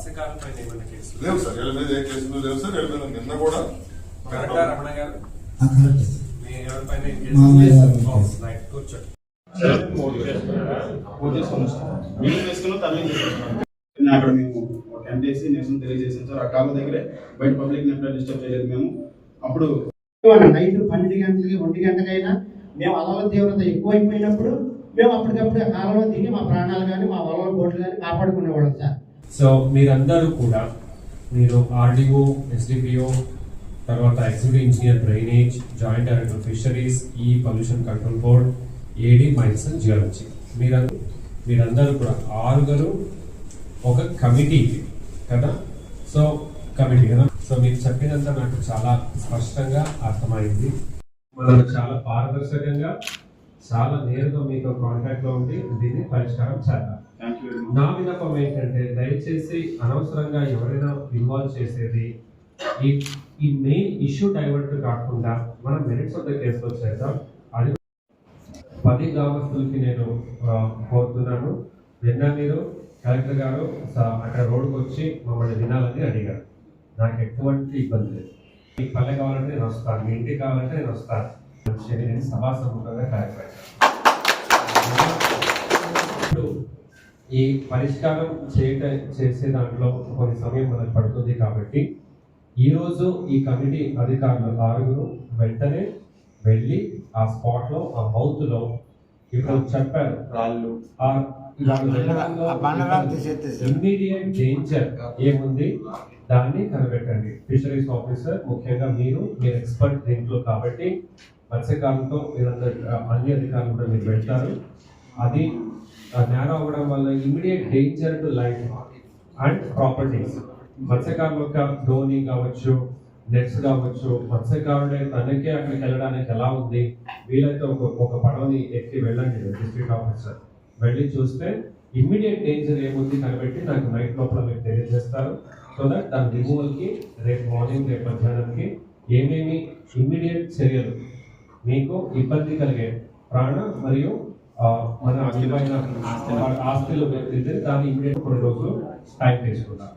మత్స్యకారుల పైన ఏమైనా కేసులు లేవు సార్. వీళ్ళ మీద ఏ కేసులు లేవు సార్. వీళ్ళ మీద నిన్న కూడా కరెక్టా రమణ గారు. మీ ఎవరిపైన ఏం కేసులు. రైట్ కూర్చోండి. అక్కడ మేము టెంట్ వేసి నిరసన తెలియజేసాం సార్. ఆ కాళ్ళ దగ్గరే బయట పబ్లిక్ డిస్టర్బ్ చేయలేదు మేము. అప్పుడు నైట్ పన్నెండు గంటలకి ఒంటి గంటకైనా మేము అలల తీవ్రత ఎక్కువైపోయినప్పుడు మేము అప్పటికప్పుడు ఆ కాలంలో దిగి మా ప్రాణాలు కానీ మా వలల బోట్లు కానీ కాపాడుకునేవాళ్ళం సార్. సో మీరందరూ కూడా మీరు ఆర్డీఓ ఎస్డిపిఓ తర్వాత executive engineer drainage joint director fisheries ఈ pollution control board AD mines and geology. మీరందరూ మీరందరూ కూడా ఆరుగురు ఒక కమిటీ కదా? సో కమిటీ కదా? సో మీరు చెప్పినంత నాకు చాలా స్పష్టంగా అర్థమైంది. మనం చాలా పారదర్శకంగా చాలా నేరుగా మీతో కాంటాక్ట్లో ఉండి దీన్ని పరిష్కారం చేద్దాం. నా విన్నపం ఏంటంటే దయచేసి అనవసరంగా ఎవరైనా ఇన్వాల్వ్ చేసేది ఈ ఈ మెయిన్ ఇష్యూ డైవర్ట్ కాకుండా మనం మెరిట్స్ ఆఫ్ ద కేసులో చేద్దాం. అది పది గ్రామస్తులకి నేను కోరుతున్నాను. నిన్న మీరు కలెక్టర్ గారు అక్కడ రోడ్డుకు వచ్చి మమ్మల్ని వినాలని అడిగారు. నాకు ఎటువంటి ఇబ్బంది లేదు. మీకు పల్లె కావాలంటే నేను వస్తాను మీ ఇంటికి కావాలంటే నేను వస్తాను. నేను సభా ఇప్పుడు ఈ పరిష్కారం చేయట చేసే దాంట్లో కొన్ని సమయం మనకు పడుతుంది కాబట్టి ఈరోజు ఈ కమిటీ అధికారులు ఆరుగురు వెంటనే వెళ్ళి ఆ స్పాట్లో ఆ మౌత్లో ఇప్పుడు చెప్పారు. రాళ్ళు ఆ ఇమ్మీడియట్ డేంజర్ ఏముంది? దాన్ని కనిపెట్టండి. ఫిషరీస్ ఆఫీసర్ ముఖ్యంగా మీరు మీరు ఎక్స్పర్ట్ దీంట్లో కాబట్టి మత్స్యకారులతో మీరందరూ అన్ని అధికారులు కూడా మీరు పెడతారు అది నేరం అవ్వడం వల్ల immediate danger to life and properties మత్స్యకారుల యొక్క ధోని కావచ్చు నెట్స్ కావచ్చు మత్స్యకారుడే తనకే అక్కడికి వెళ్ళడానికి ఎలా ఉంది? వీలైతే ఒక ఒక పడవని ఎక్కి వెళ్ళండి డిస్ట్రిక్ట్ ఆఫీసర్ వెళ్ళి చూస్తే ఇమ్మీడియట్ డేంజర్ ఏముంది కనిపెట్టి నాకు నైట్ లోపల మీకు తెలియజేస్తారు. సో దట్ దాని రిమూవల్కి రేపు మార్నింగ్ రేపు మధ్యాహ్నానికి ఏమేమి ఇమ్మీడియట్ చర్యలు మీకు ఇబ్బంది కలిగే ప్రాణ మరియు మన ఆస్తులు. వెళ్తే దాన్ని ఇమ్మీడియట్ కొన్ని రోజులు టైం తీసుకుంటాం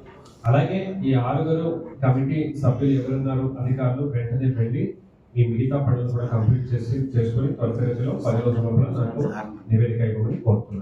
అలాగే ఈ ఆరుగురు కమిటీ సభ్యులు ఎవరున్నారు అధికారులు వెంటనే వెళ్ళి ఈ మిగతా పనులు కూడా కంప్లీట్ చేసి చేసుకొని త్వరితగతిలో పది రోజుల నాకు నివేదిక ఇవ్వమని కోరుతున్నాను.